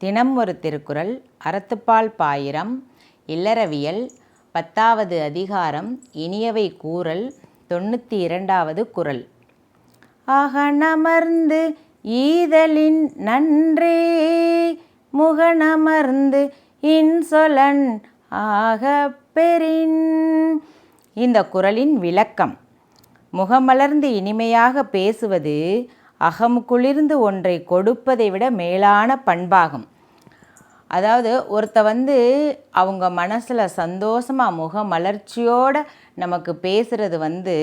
தினம் ஒரு திருக்குறள் அறத்துப்பால் பாயிரம் இல்லறவியல் பத்தாவது அதிகாரம் இனியவை கூறல் தொண்ணூற்றி இரண்டாவது குறள். அகனமர்ந்து ஈதலின் நன்றே முகனமர்ந்து இன்சொலன் ஆக பெறின். இந்த குறளின் விளக்கம் முகமலர்ந்து இனிமையாக பேசுவது அகம் குளிர்ந்து ஒன்றை கொடுப்பதை விட மேலான பண்பாகும். அதாவது ஒருத்த வந்து அவங்க மனசில் சந்தோஷமாக முக மலர்ச்சியோடு நமக்கு பேசுகிறது வந்து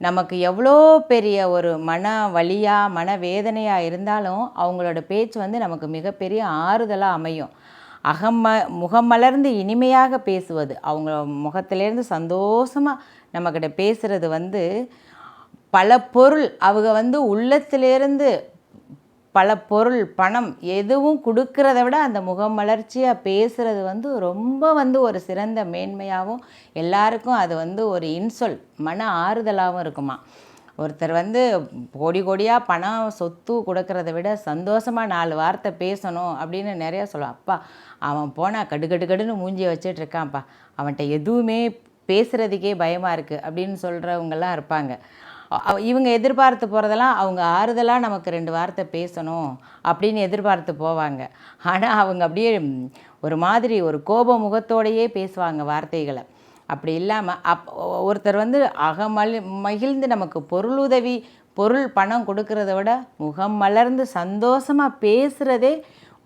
நமக்கு எவ்வளோ பெரிய ஒரு மன வழியாக மன வேதனையாக இருந்தாலும் அவங்களோட பேச்சு வந்து நமக்கு மிகப்பெரிய ஆறுதலாக அமையும். அகம முகமலர்ந்து இனிமையாக பேசுவது அவங்க முகத்திலேருந்து சந்தோஷமாக நம்மக்கிட்ட பேசுகிறது வந்து பல பொருள் அவங்க வந்து உள்ளத்திலேருந்து பல பொருள் பணம் எதுவும் கொடுக்கறத விட அந்த முகமலர்ச்சியாக பேசுகிறது வந்து ரொம்ப வந்து ஒரு சிறந்த மேன்மையாகவும் எல்லாருக்கும் அது வந்து ஒரு இன்சொல் மன ஆறுதலாகவும் இருக்குமா. ஒருத்தர் வந்து கோடி கோடியாக பணம் சொத்து கொடுக்கறத விட சந்தோஷமாக நாலு வார்த்தை பேசணும் அப்படின்னு நிறையா சொல்லுவான் அப்பா அவன் போனால் கடு கடு கடுன்னு மூஞ்சியை வச்சுட்டு இருக்கான்ப்பா. அவன்கிட்ட எதுவுமே பேசுகிறதுக்கே பயமாக இருக்குது அப்படின்னு சொல்கிறவங்கெல்லாம் இருப்பாங்க. இவங்க எதிர்பார்த்து போகிறதெல்லாம் அவங்க ஆறுதலாக நமக்கு ரெண்டு வார்த்தை பேசணும் அப்படின்னு எதிர்பார்த்து போவாங்க. ஆனால் அவங்க அப்படியே ஒரு மாதிரி ஒரு கோப முகத்தோடையே பேசுவாங்க வார்த்தைகளை. அப்படி இல்லாமல் அப் ஒருத்தர் வந்து அகமலி மகிழ்ந்து நமக்கு பொருளுதவி பொருள் பணம் கொடுக்கறத விட முகம் மலர்ந்து சந்தோஷமாக பேசுகிறதே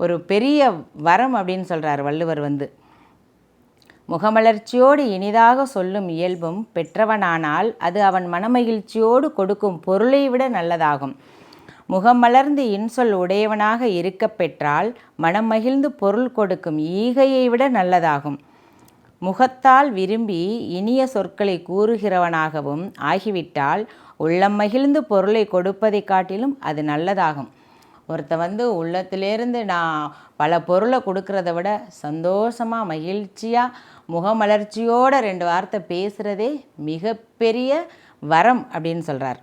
ஒரு பெரிய வரம் அப்படின்னு சொல்கிறார் வள்ளுவர் வந்து. முகமலர்ச்சியோடு இனிதாக சொல்லும் இயல்பும் பெற்றவனானால் அது அவன் மனமகிழ்ச்சியோடு கொடுக்கும் பொருளை விட நல்லதாகும். முகமலர்ந்து இன்சொல் உடையவனாக இருக்கப் பெற்றால் மனம் மகிழ்ந்து பொருள் கொடுக்கும் ஈகையை விட நல்லதாகும். முகத்தால் விரும்பி இனிய சொற்களை கூறுகிறவனாகவும் ஆகிவிட்டால் உள்ளம் மகிழ்ந்து பொருளை கொடுப்பதை காட்டிலும் அது நல்லதாகும். ஒருத்த வந்து உள்ளத்துலேருந்து நான் பல பொருளை கொடுக்கறத விட சந்தோஷமாக மகிழ்ச்சியாக முகமலர்ச்சியோடு ரெண்டு வார்த்தை பேசுகிறதே மிகப்பெரிய வரம் அப்படின்னு சொல்கிறார்